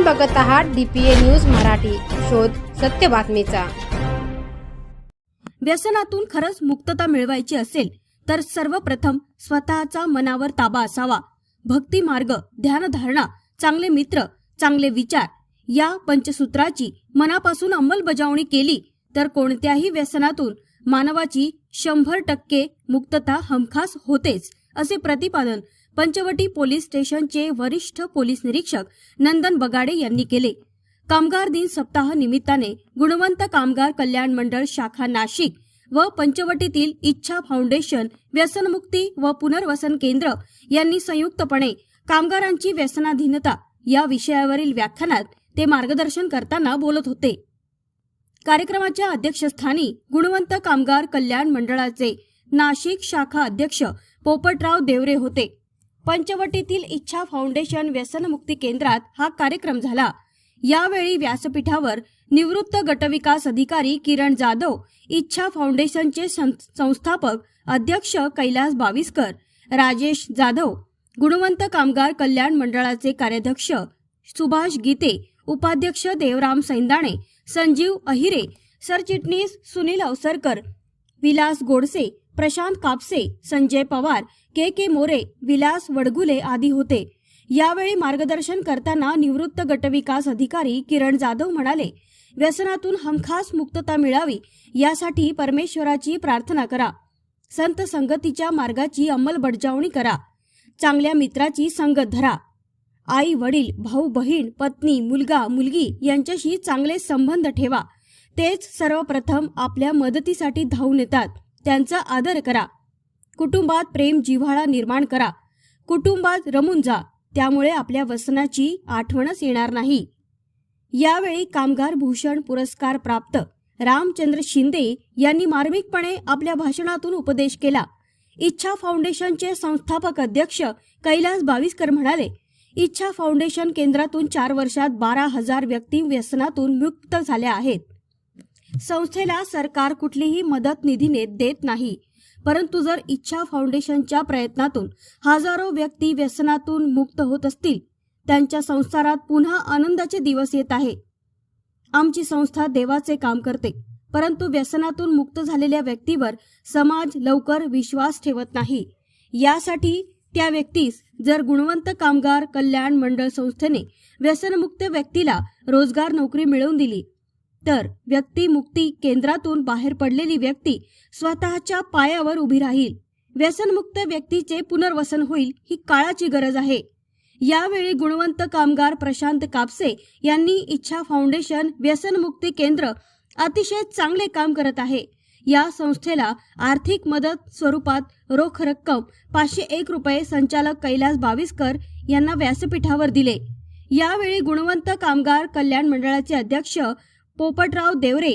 आपण बघत आहात डीपीए न्यूज मराठी. शोध सत्य बातमीचा. व्यसनातून खरंच मुक्तता मिळवायची असेल तर सर्वप्रथम स्वतःचा मनावर ताबा असावा. भक्ती मार्ग ध्यानधारणा चांगले मित्र चांगले विचार या पंचसूत्राची मनापासून अंमलबजावणी केली तर कोणत्याही व्यसनातून मानवाची शंभर टक्के मुक्तता हमखास होतेच असे प्रतिपादन पंचवटी पोलीस स्टेशनचे वरिष्ठ पोलीस निरीक्षक नंदन बगाडे यांनी केले. कामगार दिन सप्ताह निमित्ताने गुणवंत कामगार कल्याण मंडळ शाखा नाशिक व पंचवटीतील इच्छा फाउंडेशन व्यसनमुक्ती व पुनर्वसन केंद्र यांनी संयुक्तपणे कामगारांची व्यसनाधीनता या विषयावरील व्याख्यानात ते मार्गदर्शन करताना बोलत होते. कार्यक्रमाच्या अध्यक्षस्थानी गुणवंत कामगार कल्याण मंडळाचे नाशिक शाखा अध्यक्ष पोपटराव देवरे होते. पंचवटीतील इच्छा फाउंडेशन व्यसनमुक्ती केंद्रात हा कार्यक्रम झाला. यावेळी व्यासपीठावर निवृत्त गटविकास अधिकारी किरण जाधव इच्छा फाउंडेशनचे सं- संस्थापक अध्यक्ष कैलास बाविस्कर राजेश जाधव गुणवंत कामगार कल्याण मंडळाचे कार्याध्यक्ष सुभाष गीते उपाध्यक्ष देवराम सैंदाणे संजीव अहिरे सरचिटणीस सुनील अवसरकर विलास गोडसे प्रशांत कापसे संजय पवार के के मोरे विलास वडगुले आदी होते. यावेळी मार्गदर्शन करताना निवृत्त गटविकास अधिकारी किरण जाधव म्हणाले व्यसनातून हमखास मुक्तता मिळावी यासाठी परमेश्वराची प्रार्थना करा. संत संगतीच्या मार्गाची अंमलबजावणी करा. चांगल्या मित्राची संगत धरा. आई वडील भाऊ बहीण पत्नी मुलगा मुलगी यांच्याशी चांगले संबंध ठेवा. तेच सर्वप्रथम आपल्या मदतीसाठी धावून येतात. त्यांचा आदर करा. कुटुंबात प्रेम जिव्हाळा निर्माण करा. कुटुंबात रमून जा. त्यामुळे आपल्या वसनाची आठवणच येणार नाही. यावेळी कामगार भूषण पुरस्कार प्राप्त. रामचंद्र शिंदे यांनी मार्मिकपणे आपल्या भाषणातून उपदेश केला. इच्छा फाउंडेशनचे संस्थापक अध्यक्ष कैलास बाविस्कर म्हणाले इच्छा फाउंडेशन केंद्रातून चार वर्षात बारा हजार व्यक्ती व्यसनातून मुक्त झाल्या आहेत. संस्थेला सरकार कुठलीही मदत निधीने देत नाही. परंतु जर इच्छा फाउंडेशनच्या प्रयत्नातून हजारो व्यक्ती व्यसनातून मुक्त होत असतील त्यांच्या संसारात पुन्हा आनंदाचे दिवस येत आहे. आमची संस्था देवाचे काम करते परंतु व्यसनातून मुक्त झालेल्या व्यक्तीवर समाज लवकर विश्वास ठेवत नाही. यासाठी त्या व्यक्तीस जर गुणवंत कामगार कल्याण मंडळ संस्थेने व्यसनमुक्त व्यक्तीला रोजगार नोकरी मिळवून दिली तर व्यक्ती मुक्ती केंद्रातून बाहेर पडलेली व्यक्ती स्वतःच्या पायावर उभी राहील. व्यसनमुक्त व्यक्तीचे पुनर्वसन होईल ही काळाची गरज आहे. यावेळी गुणवंत कामगार प्रशांत कापसे यांनी इच्छा फाउंडेशन व्यसनमुक्ती केंद्र अतिशय चांगले काम करत आहे. या संस्थेला आर्थिक मदत स्वरूपात रोख रक्कम पाचशे एक रुपये संचालक कैलास बाविस्कर यांना व्यासपीठावर दिले. यावेळी गुणवंत कामगार कल्याण मंडळाचे अध्यक्ष पोपटराव देवरे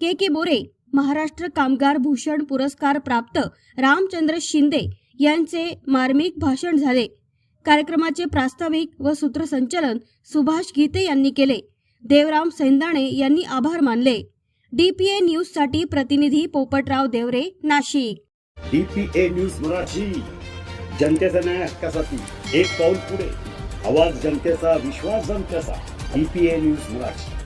के के बोरे महाराष्ट्र कामगार भूषण पुरस्कार प्राप्त रामचंद्र शिंदे यांचे मार्मिक भाषण झाले. कार्यक्रमाचे प्रास्ताविक व सूत्रसंचलन सुभाष गीते यांनी केले. देवराम सैंदाणे यांनी आभार मानले. डीपीए न्यूजसाठी प्रतिनिधी पोपटराव देवरे नाशिक. डीपीए न्यूज मराठी जनतेचा न्याय हक्कासाठी एक पाऊल पुढे. आवाज जनतेचा विश्वास जनतेचा. DPA news Marathi.